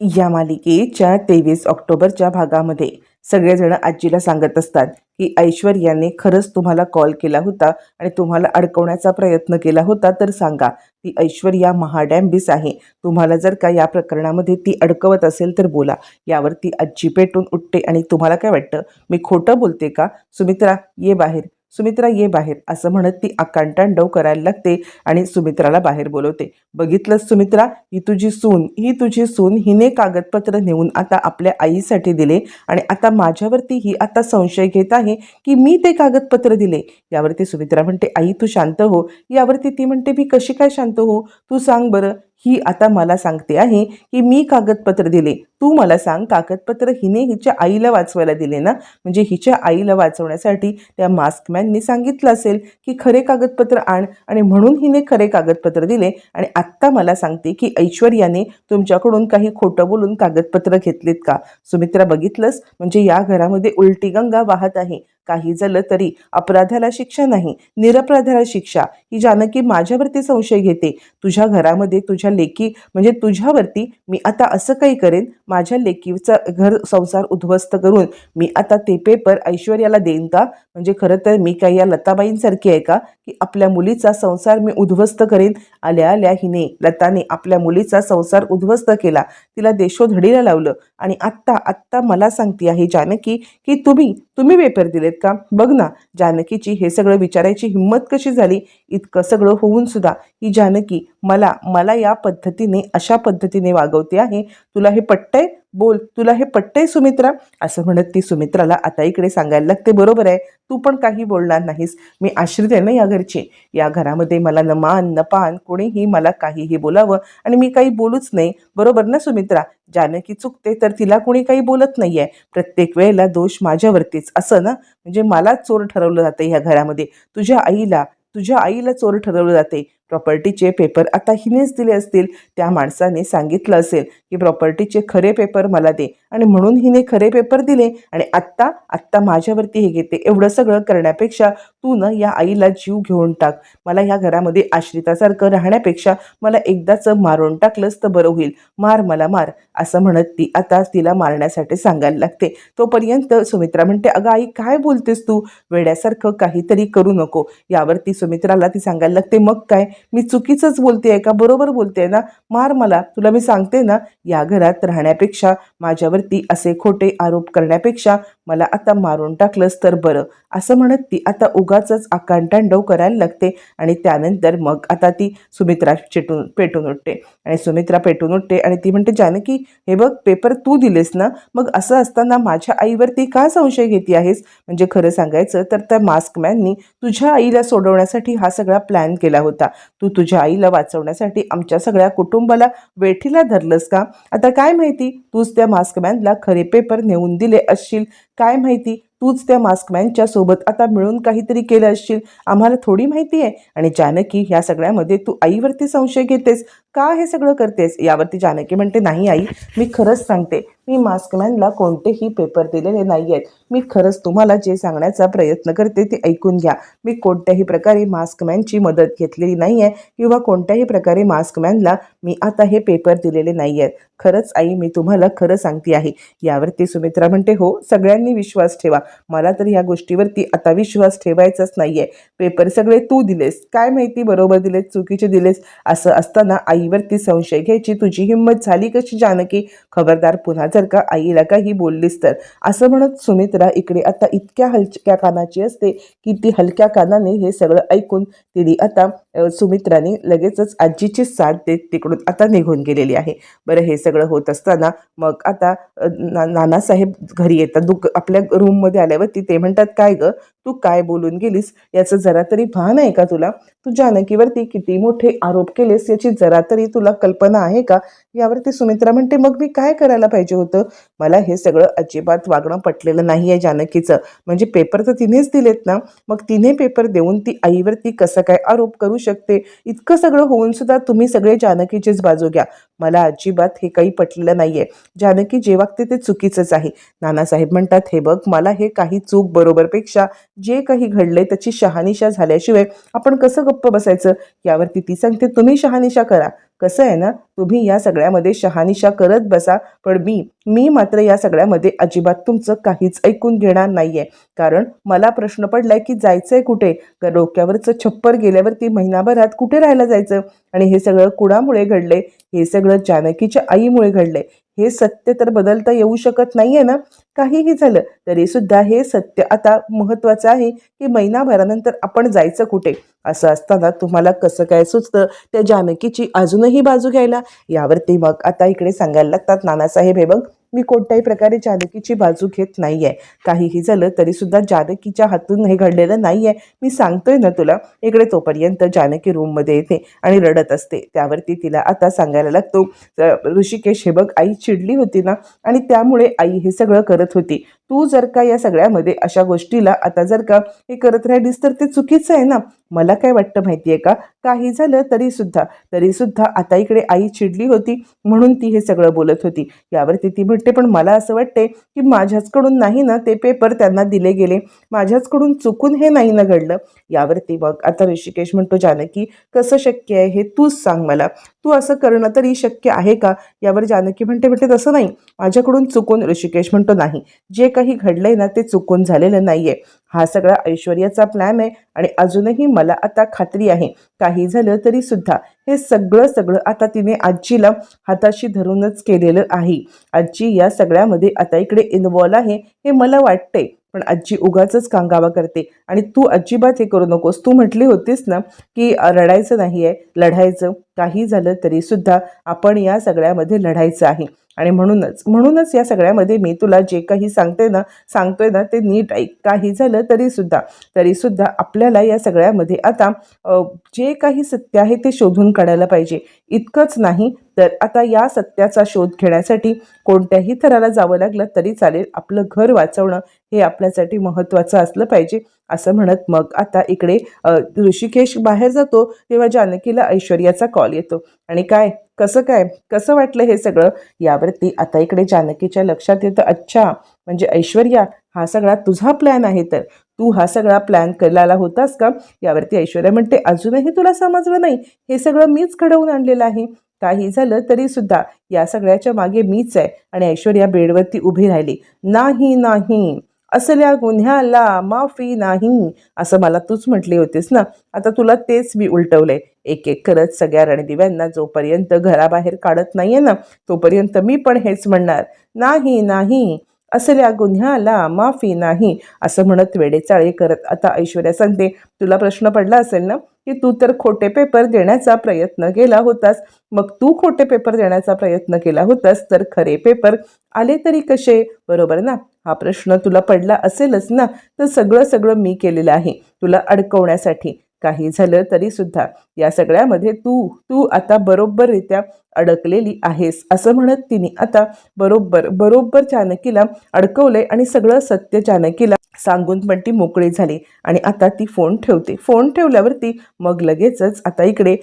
या मालिकेच्या तेवीस ऑक्टोबरच्या भागामध्ये सगळेजण आजीला सांगत असतात की ऐश्वर्याने खरंच तुम्हाला कॉल केला होता आणि तुम्हाला अडकवण्याचा प्रयत्न केला होता तर सांगा ती ऐश्वर्या महाडॅम्बिस आहे. तुम्हाला जर का या प्रकरणामध्ये ती अडकवत असेल तर बोला. यावर ती आजी पेटून उठते आणि तुम्हाला काय वाटतं? मी खोटं बोलते का? सुमित्रा ये बाहेर. सुमित्रा ये बाहेर असं म्हणत ती आकांटांडव करायला लागते आणि सुमित्राला बाहेर बोलवते. बघितलंस सुमित्रा? ही तुझी सून ही तुझी सून हिने कागदपत्र नेऊन आता आपल्या आईसाठी दिले आणि आता माझ्यावरती ही आता संशय घेत आहे की मी ते कागदपत्र दिले. यावरती सुमित्रा म्हणते आई तू शांत हो. यावरती ती म्हणते मी कशी काय शांत हो? तू सांग बरं. ही आता मला सांगते आहे की मी कागदपत्र दिले. तू मला सांग कागदपत्र हिने हिच्या आईला वाचवायला दिले ना? म्हणजे हिच्या आईला वाचवण्यासाठी त्या मास्कमॅननी सांगितलं असेल की खरे कागदपत्र आण आणि म्हणून हिने खरे कागदपत्र दिले. आणि आत्ता मला सांगते की ऐश्वर्याने तुमच्याकडून काही खोटं बोलून कागदपत्र घेतलीत का? सुमित्रा बघितलंस? म्हणजे या घरामध्ये उलटी गंगा वाहत आहे. काही झालं तरी अपराधाला शिक्षा नाही निरपराधाला शिक्षा. ही जानकी माझ्यावरती संशय घेते. तुझ्या घरामध्ये तुझ्या लेकी म्हणजे तुझ्यावरती मी आता असं काही करेन? माझ्या लेकीचा घर संसार उद्ध्वस्त करून मी आता ते पेपर ऐश्वर्याला देईन का? म्हणजे खरं तर मी काही या लताबाईंसारखी आहे का की आपल्या मुलीचा संसार मी उद्ध्वस्त करेन? आल्या आल्या हिने लताने आपल्या मुलीचा संसार उद्ध्वस्त केला. तिला देशोधडीला लावलं. आणि आत्ता आत्ता मला सांगते आहे जानकी की तुम्ही तुम्ही पेपर दिलेत का? बघ ना जानकीची हे सगळं विचारायची हिंमत कशी झाली? इतकं सगळं होऊन सुद्धा ही जानकी मला मला या पद्धतीने अशा पद्धतीने वागवते आहे. तुला हे पटतंय? बोल. तुला हे पटतंय सुमित्रा? असं म्हणत ती सुमित्राला आता इकडे सांगायला लागते. बरोबर आहे. तू पण काही बोलणार नाहीस. मी आश्रित आहे ना या घरची. या घरामध्ये मला न मान न पान कोणीही मला काहीही बोलावं आणि मी काही बोलूच नाही. बरोबर ना सुमित्रा? जानकी चुकते तर तिला कोणी काही बोलत नाही आहे प्रत्येक वेळेला दोष माझ्यावरतीच. असं ना? म्हणजे मलाच चोर ठरवलं जातं ह्या घरामध्ये. तुझ्या आईला तुझ्या आईला चोर ठरवलं जाते. प्रॉपर्टीचे पेपर आता हिनेच दिले असतील त्या माणसाने सांगितलं असेल की प्रॉपर्टीचे खरे पेपर मला दे. आणि म्हणून हिने खरे पेपर दिले. आणि आत्ता आत्ता माझ्यावरती हे घेते. एवढं सगळं करण्यापेक्षा तू न या आईला जीव घेऊन टाक. मला ह्या घरामध्ये आश्रितासारखं राहण्यापेक्षा मला एकदाच मारून टाकलंच तर बरं होईल. मार मला मार असं म्हणत ती आता तिला मारण्यासाठी सांगायला लागते. तोपर्यंत सुमित्रा म्हणते अगं आई काय बोलतेस तू? वेड्यासारखं काहीतरी करू नको. यावरती सुमित्राला ती सांगायला लागते मग काय? मी चुकीचंच बोलते आहे का? बरोबर बोलते आहे ना? मार मला. तुला मी सांगते ना या घरात राहण्यापेक्षा माझ्यावरती असे खोटे आरोप करण्यापेक्षा मला आता मारून टाकलंस तर बरं. असं म्हणत ती आता उगाच आकांतांडव करायला लागते आणि त्यानंतर मग आता ती सुमित्रा चिटून पेटून उठते. आणि सुमित्रा पेटून उठते आणि ती म्हणते जानकी हे बघ पेपर तू दिलेस ना? मग असं असताना माझ्या आईवरती का संशय घेते आहेस? म्हणजे खरं सांगायचं तर त्या मास्कमॅननी तुझ्या आईला सोडवण्यासाठी हा सगळा प्लॅन केला होता. तू तुझ्या आईला वाचवण्यासाठी आमच्या सगळ्या कुटुंबाला वेठीला धरलंस का? आता काय माहिती? तूच त्या मास्कमॅनला खरे पेपर नेऊन दिले असशील काय माहिती? तूच त्या मास्कमॅनच्या सोबत आता मिळून काहीतरी केलं असशील. आम्हाला थोडी माहिती आहे. आणि जानकी ह्या सगळ्यामध्ये तू आईवरती संशय घेतेस. का हे सगळं करतेस? यावरती जानकी म्हणते नाही आई मी खरंच सांगते. मी मास्कमॅनला कोणतेही पेपर दिलेले नाही आहेत मी खरंच तुम्हाला जे सांगण्याचा प्रयत्न करते ते ऐकून घ्या. मी कोणत्याही प्रकारे मास्कमॅनची मदत घेतलेली नाही आहे किंवा कोणत्याही प्रकारे मास्कमॅनला मी आता हे पेपर दिलेले नाही आहेत खरंच आई मी तुम्हाला खरं सांगते आहे. यावरती सुमित्रा म्हणते हो सगळ्यांनी विश्वास ठेवा. मला तर ह्या गोष्टीवरती आता विश्वास ठेवायचाच नाही आहे पेपर सगळे तू दिलेस. काय माहिती बरोबर दिलेस चुकीचे दिलेस असं असताना आईवरती संशय घ्यायची तुझी हिंमत झाली कशी जानकी? खबरदार पुन्हा जर का आईला काही बोललीस तर. असं म्हणत सुमित्रा इकडे आता इतक्या हलक्या कानाची असते की ती हलक्या कानाने हे सगळं ऐकून तिने आता सुमित्राने लगेचच आजीची साथ देत तिकडून आता निघून गेलेली आहे. बरं हे सगळं होत असताना मग आता ना नानासाहेब घरी येतात. दुक आपल्या रूममध्ये आल्यावरती ते म्हणतात काय ग? तू काय बोलून गेलीस? याचं जरा तरी भान आहे का तुला? तू जानकीवरती किती मोठे आरोप केलेस? याची जरा तरी तुला कल्पना आहे का? यावरती सुमित्रा म्हणते मग मी काय करायला पाहिजे होतं? मला हे सगळं अजिबात वागणं पटलेलं नाही आहे जानकीचं. म्हणजे पेपर तर तिनेच दिलेत ना? मग तिने पेपर देऊन ती आईवरती कसं काय आरोप करू शकते? इतकं सगळं होऊन सुद्धा तुम्ही सगळे जानकीचीच बाजू घ्या. मला अजिबात हे काही पटलेलं नाही आहे जानकी जे वागते ते चुकीचंच आहे. नानासाहेब म्हणतात हे बघ मला हे काही चूक बरोबरपेक्षा जे काही घडले त्याची शहानिशा झाल्याशिवाय आपण कसं गप्प बसायचं? यावरती ती सांगते तुम्ही शहानिशा करा. कसं आहे ना तुम्ही या सगळ्यामध्ये शहानिशा करत बसा पण मी मी मात्र या सगळ्यामध्ये अजिबात तुमचं काहीच ऐकून घेणार नाही आहे कारण मला प्रश्न पडलाय की जायचंय कुठे? डोक्यावरचं छप्पर गेल्यावरती महिनाभरात कुठे राहायला जायचं? आणि हे सगळं कुणामुळे घडले हे सगळं जानकीच्या आईमुळे घडले हे सत्य तर बदलता येऊ शकत नाहीये ना? काहीही झालं तरी सुद्धा हे सत्य आता महत्वाचं आहे की महिनाभरानंतर आपण जायचं कुठे? असं असताना तुम्हाला कसं काय सुचतं? त्या जानकीची अजूनही बाजू घ्यायला? यावरती मग आता इकडे सांगायला लागतात नानासाहेब हे बघ. मी कोणत्याही प्रकारे जानकीची बाजू घेत नाही आहे काहीही झालं तरी सुद्धा जानकीच्या हातून हे घडलेलं नाही आहे मी सांगतोय ना तुला इकडे तोपर्यंत जानकी रूममध्ये येते आणि रडत असते. त्यावरती तिला आता सांगायला लागतो ऋषिकेश हे बघ आई चिडली होती ना आणि त्यामुळे आई हे सगळं करत होती. तू जर का या सगळ्यामध्ये अशा गोष्टीला आता जर का हे करत राहिलीस तर ते चुकीचं आहे ना? मला काय वाटतं माहितीये का? काही झालं तरी सुद्धा तरी सुद्धा आता इकडे आई चिडली होती म्हणून ती हे सगळं बोलत होती. यावरती ती म्हणते पण मला असं वाटते की माझ्याचकडून नाही ना ते पेपर त्यांना दिले गेले. माझ्याचकडून चुकून हे नाही ना घडलं. यावरती मग आता ऋषिकेश म्हणतो जानकी कसं शक्य आहे हे तूच सांग मला. तू असं करणं तरी शक्य आहे का? यावर जानकी म्हणते म्हणते तसं नाही. माझ्याकडून चुकून ऋषिकेश म्हणतो नाही. जे काही घडलंय ना ते चुकून झालेलं नाहीये. हा सगळा ऐश्वर्याचा प्लॅन आहे आणि अजूनही मला आता खात्री आहे. काही झालं तरी सुद्धा. हे सगळं सगळं आता तिने आजीला हाताशी धरूनच केलेलं आहे. आजी या सगळ्यामध्ये आता इकडे इन्वॉल्व आहे हे मला वाटतंय. पण आजी उगाच कांगावा करते. आणि तू अजिबात हे करू नकोस. तू म्हटली होतीस ना की रडायचं नाही आहे लढायचं. काही झालं तरी सुद्धा आपण या सगळ्यामध्ये लढायचं आहे. आणि म्हणूनच म्हणूनच या सगळ्यामध्ये मी तुला जे काही सांगते ना सांगतोय ना ते नीट ऐक. काही झालं तरी सुद्धा तरी सुद्धा आपल्याला या सगळ्यामध्ये आता जे काही सत्य आहे ते शोधून काढायला पाहिजे. इतकंच नाही तर आता या सत्याचा शोध घेण्यासाठी कोणत्याही थराला जावं लागलं तरी चालेल आपलं घर वाचवणं हे आपल्यासाठी महत्त्वाचं असलं पाहिजे. असं म्हणत मग आता इकडे ऋषिकेश बाहेर जातो तेव्हा जानकीला ऐश्वर्याचा कॉल येतो. आणि काय? कसं काय? कसं वाटलं हे सगळं? यावरती आता इकडे जानकीच्या लक्षात येतं अच्छा म्हणजे ऐश्वर्या हा सगळा तुझा प्लॅन आहे तर. तू हा सगळा प्लॅन करायला होतास का? यावरती ऐश्वर्या म्हणते अजूनही तुला समजलं नाही. हे सगळं मीच घडवून आणलेलं आहे. काही झालं तरी सुद्धा या सगळ्याच्या मागे मीच आहे. आणि ऐश्वर्या बेडवरती उभी राहिली नाही नाही. असल्या गुन्ह्याला माफी नाही असं मला तूच म्हटली होतीस ना. आता तुला तेच मी उलटवलंय. एक एक करत सगळ्या रणदिव्यांना जोपर्यंत घराबाहेर काढत नाहीये ना तोपर्यंत मी पण हेच म्हणणार. नाही नाही असल्या गुन्ह्याला माफी नाही असं म्हणत वेडेचाळे करत आता ऐश्वर्या सांगते तुला प्रश्न पडला असेल ना की तू तर खोटे पेपर देण्याचा प्रयत्न केला होतास. मग तू खोटे पेपर देण्याचा प्रयत्न केला होतास तर खरे पेपर आले तरी कसे? बरोबर ना? हा प्रश्न तुला पडला असेलच ना तर सगळं सगळं मी केलेलं आहे. तुला अडकवण्यासाठी काही झालं तरी सुद्धा. या सगळ्यामध्ये तू तू आता बरोबररित्या अडकलेली आहेस. असं म्हणत तिने आता बरोबर बरोबर जानकीला अडकवलंय आणि सगळं सत्य जानकीला सांगून पण ती मोकळी झाली. आणि आता ती फोन ठेवते. फोन ठेवल्यावरती मग लगेचच आता इकडे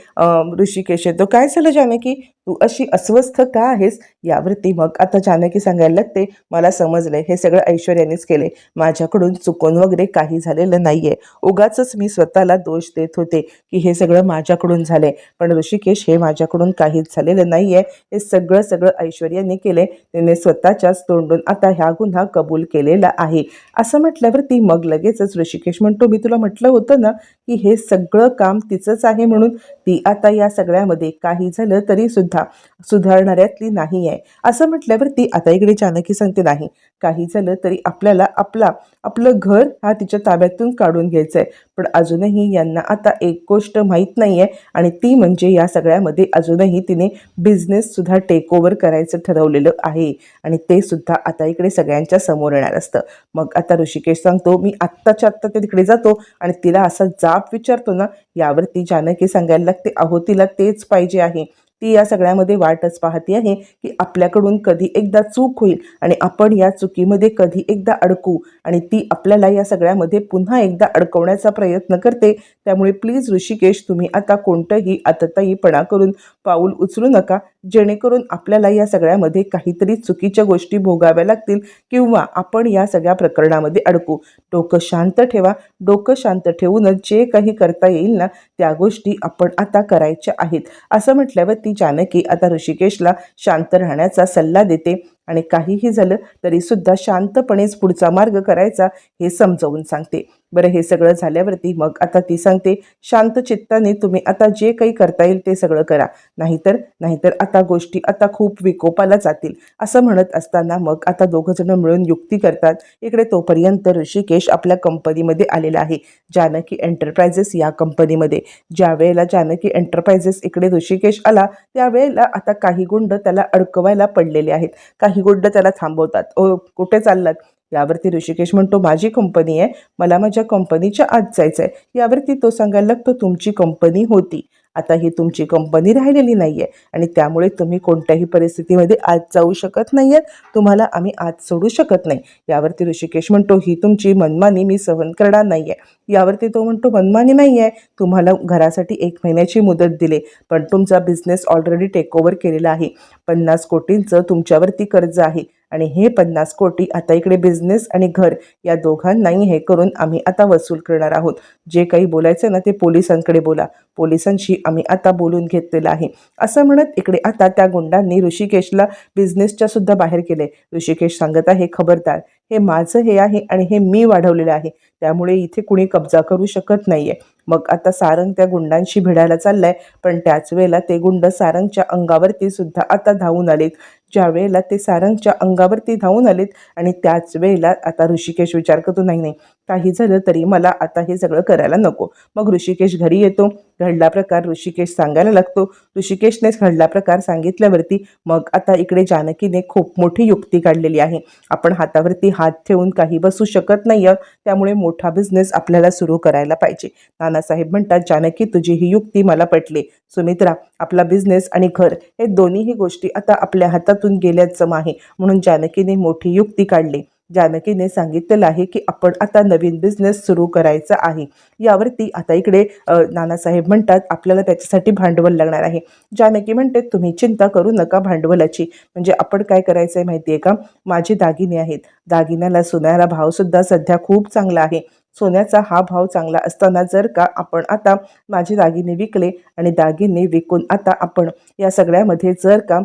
ऋषिकेश येतो. काय झालं जानकी? तू अशी अस्वस्थ का आहेस? यावरती मग आता जानकी सांगायला लागते मला समजलंय. हे सगळं ऐश्वर्यानेच केले माझ्याकडून चुकून वगैरे काही झालेलं नाहीये. उगाच मी स्वतःला दोष देत होते की हे सगळं माझ्याकडून झालंय. पण ऋषिकेश हे माझ्याकडून काहीच झालेलं नाही आहे हे सगळं सगळं ऐश्वर्याने केले तिने स्वतःच्याच तोंडून आता ह्या गुन्हा कबूल केलेला आहे. असं म्हटल्यावरती मग लगेचच ऋषिकेश म्हणतो मी तुला म्हटलं होतं ना की हे सगळं काम तिचंच आहे म्हणून ती आता या सगळ्यामध्ये काही झालं तरी सुद्धा सुधारणाऱ्यातली नाही आहे असं म्हटल्यावरती आता इकडे जानकी सांगते नाही काही झालं तरी आपल्याला आपला आपलं घर हा तिच्या ताब्यातून काढून घ्यायचं आहे पण अजूनही यांना आता एक गोष्ट माहीत नाही आहे आणि ती म्हणजे या सगळ्यामध्ये अजूनही तिने बिझनेससुद्धा टेक ओव्हर करायचं ठरवलेलं आहे. आणि ते सुद्धा आता इकडे सगळ्यांच्या समोर येणार असतं. मग आता ऋषिकेश सांगतो मी आत्ताच्या आत्ता ते तिकडे जातो आणि तिला असा जाप विचारतो ना यावरती जानकी सांगायला लागते अहो तिला तेच पाहिजे आहे. ती या सगळ्यामध्ये वाटच पाहते आहे की आपल्याकडून कधी एकदा चूक होईल आणि आपण या चुकीमध्ये कधी एकदा अडकू आणि ती आपल्याला या सगळ्यामध्ये पुन्हा एकदा अडकवण्याचा प्रयत्न करते. त्यामुळे प्लीज ऋषिकेश तुम्ही आता कोणतंही आतताईपणा करून पाऊल उचलू नका. जेणेकरून आपल्याला या सगळ्यामध्ये काहीतरी चुकीच्या गोष्टी भोगाव्या लागतील किंवा आपण या सगळ्या प्रकरणामध्ये अडकू. डोकं शांत ठेवा. डोकं शांत ठेवूनच जे काही करता येईल ना त्या गोष्टी आपण आता करायच्या आहेत. असं म्हटल्यावर ती जानकी आता ऋषिकेशला शांत राहण्याचा सल्ला देते. आणि काहीही झालं तरीसुद्धा शांतपणेच पुढचा मार्ग करायचा हे समजावून सांगते. बरं हे सगळं झाल्यावरती मग आता ती सांगते शांत चित्ताने तुम्ही आता जे काही करता येईल ते सगळं करा. नाहीतर नाहीतर आता गोष्टी आता खूप विकोपाला जातील. असं म्हणत असताना मग आता दोघं जण मिळून युक्ती करतात. इकडे तोपर्यंत ऋषिकेश आपल्या कंपनीमध्ये आलेला आहे जानकी एंटरप्राइजेस या कंपनीमध्ये. ज्या वेळेला जानकी एंटरप्राइजेस इकडे ऋषिकेश आला त्यावेळेला आता काही गुंड त्याला अडकवायला पडलेले आहेत. काही गुंड त्याला थांबवतात. ओ कुठे चाललात? यावरती ऋषिकेश म्हणतो माझी कंपनी आहे. मला माझ्या कंपनीच्या आत जायचं आहे यावरती तो सांगायला लागतो तुमची कंपनी होती. आता ही तुमची कंपनी राहिलेली नाही आहे आणि त्यामुळे तुम्ही कोणत्याही परिस्थितीमध्ये आज जाऊ शकत नाही आहेत तुम्हाला आम्ही आज सोडू शकत नाही. यावरती ऋषिकेश म्हणतो ही तुमची मनमानी मी सहन करणार नाही आहे यावरती तो म्हणतो मनमानी नाही आहे तुम्हाला घरासाठी एक महिन्याची मुदत दिली पण तुमचा बिझनेस ऑलरेडी टेक ओव्हर केलेला आहे. पन्नास कोटींचं तुमच्यावरती कर्ज आहे. आणि हे पन्नास कोटी आता इकडे बिझनेस आणि घर या दोघांनाही हे करून आम्ही आता वसूल करणार आहोत. जे काही बोलायचं ना ते पोलिसांकडे बोला. पोलिसांशी आम्ही आता बोलून घेतलेलं आहे. असं म्हणत इकडे आता त्या गुंडांनी ऋषिकेशला बिझनेसच्या सुद्धा बाहेर केले ऋषिकेश सांगत आहे खबरदार हे माझं हे आहे आणि हे मी वाढवलेलं आहे. त्यामुळे इथे कुणी कब्जा करू शकत नाहीये. मग आता सारंग त्या गुंडांशी भिडायला चाललाय पण त्याच वेळेला ते गुंड सारंगच्या अंगावरती सुद्धा आता धावून आलेत. ज्या वेळेला ते सारंगच्या अंगावरती धावून आलेत आणि त्याच वेळेला आता ऋषिकेश विचार करतो नाही नाही काही झालं तरी मला आता हे सगळं करायला नको. मग ऋषिकेश घरी येतो घडला प्रकार ऋषिकेश सांगायला लागतो. ऋषिकेशनेच घडला प्रकार सांगितल्यावरती मग आता इकडे जानकीने खूप मोठी युक्ती काढलेली आहे. आपण हातावरती हात ठेवून काही बसू शकत नाही त्यामुळे मोठा बिझनेस आपल्याला सुरू करायला पाहिजे. नानासाहेब म्हणतात जानकी तुझी ही युक्ती मला पटली. सुमित्रा आपला बिझनेस आणि घर हे दोन्हीही गोष्टी आता आपल्या हातातून गेल्याचं जमा आहे. म्हणून जानकीने मोठी युक्ती काढली. जानकीने सांगितलेलं आहे की आपण आता नवीन बिझनेस सुरू करायचा आहे. यावरती आता इकडे नानासाहेब म्हणतात आपल्याला त्याच्यासाठी भांडवल लागणार आहे. जानकी म्हणते तुम्ही चिंता करू नका भांडवलाची. म्हणजे आपण काय करायचं आहे माहिती आहे का? माझे दागिने आहेत. दागिन्याला सोन्याला भावसुद्धा सध्या खूप चांगला आहे. सोन्याचा हा भाव चांगला असताना जर का आपण आता माझे दागिने विकले आणि दागिने विकून आता आपण या सगळ्यामध्ये जर का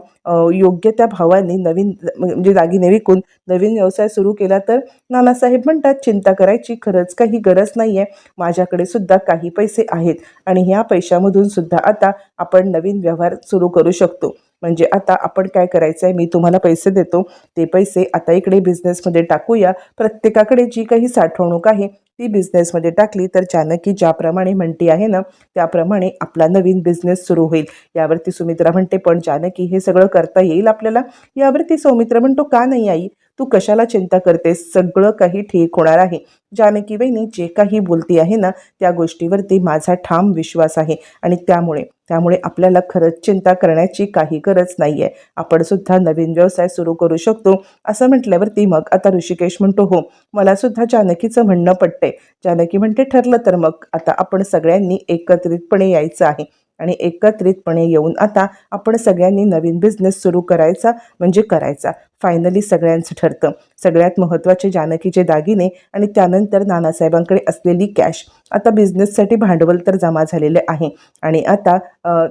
योग्य त्या भावाने नवीन म्हणजे दागिने विकून नवीन व्यवसाय सुरू केला तर नानासाहेब म्हणतात चिंता करायची खरंच काही गरज नाही आहे माझ्याकडे सुद्धा काही पैसे आहेत आणि ह्या पैशामधून सुद्धा आता आपण नवीन व्यवहार सुरू करू शकतो. म्हणजे आता आपण काय करायचं आहे मी तुम्हाला पैसे देतो. ते पैसे आता इकडे बिझनेसमध्ये टाकूया. प्रत्येकाकडे जी काही साठवणूक आहे ती बिझनेसमध्ये टाकली तर जानकी ज्याप्रमाणे म्हणती आहे ना त्याप्रमाणे आपला नवीन बिझनेस सुरू होईल. यावरती सुमित्रा म्हणते पण जानकी हे सगळं करता येईल आपल्याला? यावरती सौमित्र म्हणतो का नाही आई? तू कशाला चिंता करतेस? सगळं काही ठीक होणार आहे. जानकी बहिणी जे काही बोलती आहे ना त्या गोष्टीवरती माझा ठाम विश्वास आहे. आणि त्यामुळे त्यामुळे आपल्याला खरंच चिंता करण्याची काही गरज नाही आहे आपण सुद्धा नवीन व्यवसाय सुरू करू शकतो. असं म्हटल्यावरती मग आता ऋषिकेश म्हणतो हो मला सुद्धा जानकीचं म्हणणं पटतंय. जानकी म्हणते ठरलं तर मग. आता आपण सगळ्यांनी एकत्रितपणे यायचं आहे. आणि एकत्रितपणे येऊन आता आपण सगळ्यांनी नवीन बिझनेस सुरू करायचा म्हणजे करायचा. फायनली सगळ्यांचं ठरतं. सगळ्यात महत्त्वाचे जानकीचे दागिने आणि त्यानंतर नानासाहेबांकडे असलेली कॅश आता बिझनेससाठी भांडवल तर जमा झालेले आहे. आणि आता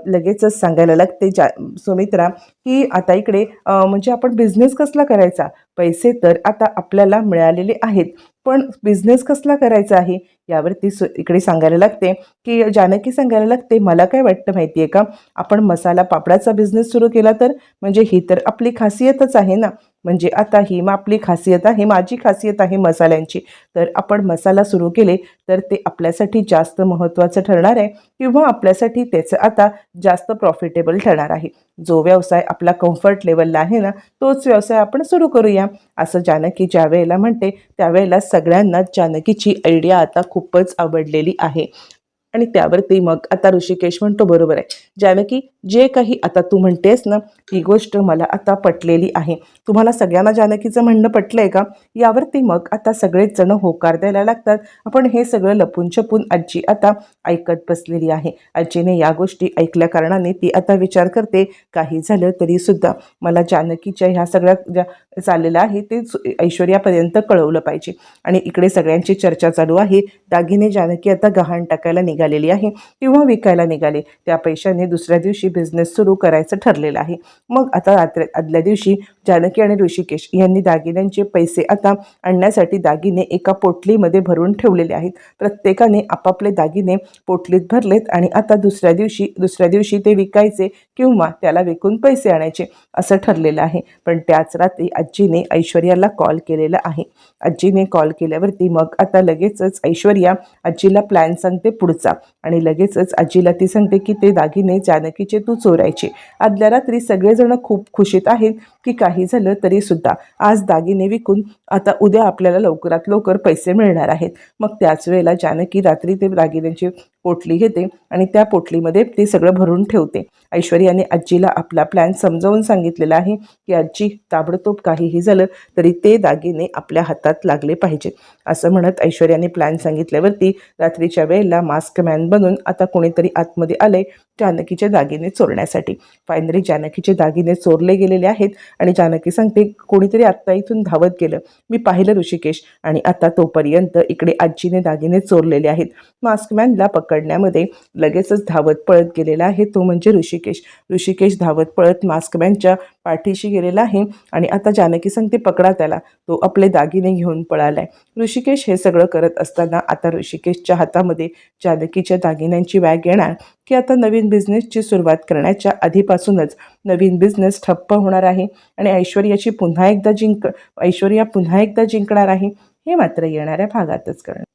लगेचच सांगायला लागते जा सुमित्रा की आता इकडे म्हणजे आपण बिझनेस कसला करायचा? पैसे तर आता आपल्याला मिळालेले आहेत. पण बिझनेस कसला करायचा आहे? यावरती सु इकडे सांगायला लागते की जानकी सांगायला लागते मला काय वाटतं माहिती आहे का? आपण मसाला पापडाचा बिझनेस सुरू केला तर? म्हणजे ही तर आपली खासियतच आहे ना. म्हणजे आता ही मग आपली खासियत आहे माझी खासियत आहे मसाल्यांची. तर आपण मसाला सुरू केले तर ते आपल्यासाठी जास्त महत्त्वाचं ठरणार आहे किंवा आपल्यासाठी त्याचं आता जास्त प्रॉफिटेबल ठरणार आहे. जो व्यवसाय आपला कम्फर्ट लेवलला आहे ना तोच व्यवसाय आपण सुरू करूया. असं जानकी ज्या वेळेला म्हणते त्यावेळेला सगळ्यांना जानकीची आयडिया आता खूपच आवडलेली आहे. आणि त्यावरती मग आता ऋषिकेश म्हणतो बरोबर आहे. जानकी जे काही आता तू म्हणतेस ना ही गोष्ट मला आता पटलेली आहे. तुम्हाला सगळ्यांना जानकीचं म्हणणं पटलंय का? यावरती मग आता सगळेच जण होकार द्यायला लागतात. आपण हे सगळं लपून छपून आजी आता ऐकत बसलेली आहे. आजीने या गोष्टी ऐकल्या कारणाने ती आता विचार करते. काही झालं तरी सुद्धा. मला जानकीच्या ह्या सगळ्या ज्या चाललेलं आहे ते ऐश्वर्यापर्यंत कळवलं पाहिजे. आणि इकडे सगळ्यांची चर्चा चालू आहे. दागिने जानकी आता गहाण टाकायला निघालेली आहे किंवा विकायला निघाले. त्या पैशाने दुसऱ्या दिवशी बिझनेस सुरू करायचं ठरलेलं आहे. मग आता रात्री आदल्या दिवशी जानकी आणि ऋषिकेश यांनी दागिन्यांचे पैसे आता आणण्यासाठी दागिने एका पोटलीमध्ये भरून ठेवलेले आहेत. प्रत्येकाने आपापले दागिने पोटलीत भरलेत आणि आता दुसऱ्या दिवशी दुसऱ्या दिवशी ते विकायचे किंवा त्याला विकून पैसे आणायचे असं ठरलेलं आहे. पण त्याच रात्री आजीने ऐश्वर्याला कॉल केलेला आहे. आजीने कॉल केल्यावरती मग आता लगेचच ऐश्वर्या आजीला प्लॅन सांगते पुढचा आणि लगेचच आजीला ती सांगते की ते दागिने जानकीचे तू चोरायचे. आदल्या रात्री सगळेजण खूप खुशीत आहेत की काही झालं तरी सुद्धा. आज दागिने विकून आता उद्या आपल्याला लवकरात लवकर पैसे मिळणार आहेत. मग त्याच वेळेला जानकी रात्री ते दागिन्यांची पोटली घेते आणि त्या पोटलीमध्ये ते सगळं भरून ठेवते. ऐश्वर्याने आजीला आपला प्लॅन समजावून सांगितलेला आहे की आजी ताबडतोब काहीही झालं तरी ते दागिने आपल्या हातात लागले पाहिजेत. असं म्हणत ऐश्वर्याने प्लॅन सांगितल्यावरती रात्रीच्या वेळेला मास्क मॅन बनून आता कोणीतरी आतमध्ये आले जानकीचे दागिने चोरण्यासाठी. फायनली जानकीचे दागिने चोरले गेलेले आहेत आणि जानकी सांगते कोणीतरी आत्ता इथून धावत गेलं. मी पाहिलं ऋषिकेश आणि आता तोपर्यंत इकडे आजीने दागिने चोरलेले आहेत. मास्कमॅनला पकडण्यामध्ये लगेचच धावत पळत गेलेला आहे तो म्हणजे ऋषिकेश. ऋषिकेश धावत पळत मास्कमॅनच्या पाठीशी गेलेला आहे आणि आता जानकी सांगते पकडा त्याला तो आपले दागिने घेऊन पळाला आहे ऋषिकेश हे सगळं करत असताना आता ऋषिकेशच्या हातामध्ये जानकीच्या दागिन्यांची बॅग येणार की आता नवीन बिझनेसची सुरुवात करण्याच्या आधीपासूनच नवीन बिझनेस ठप्प होणार आहे आणि ऐश्वर्याची पुन्हा एकदा जिंक ऐश्वर्या पुन्हा एकदा जिंकणार आहे हे मात्र येणाऱ्या भागातच करणार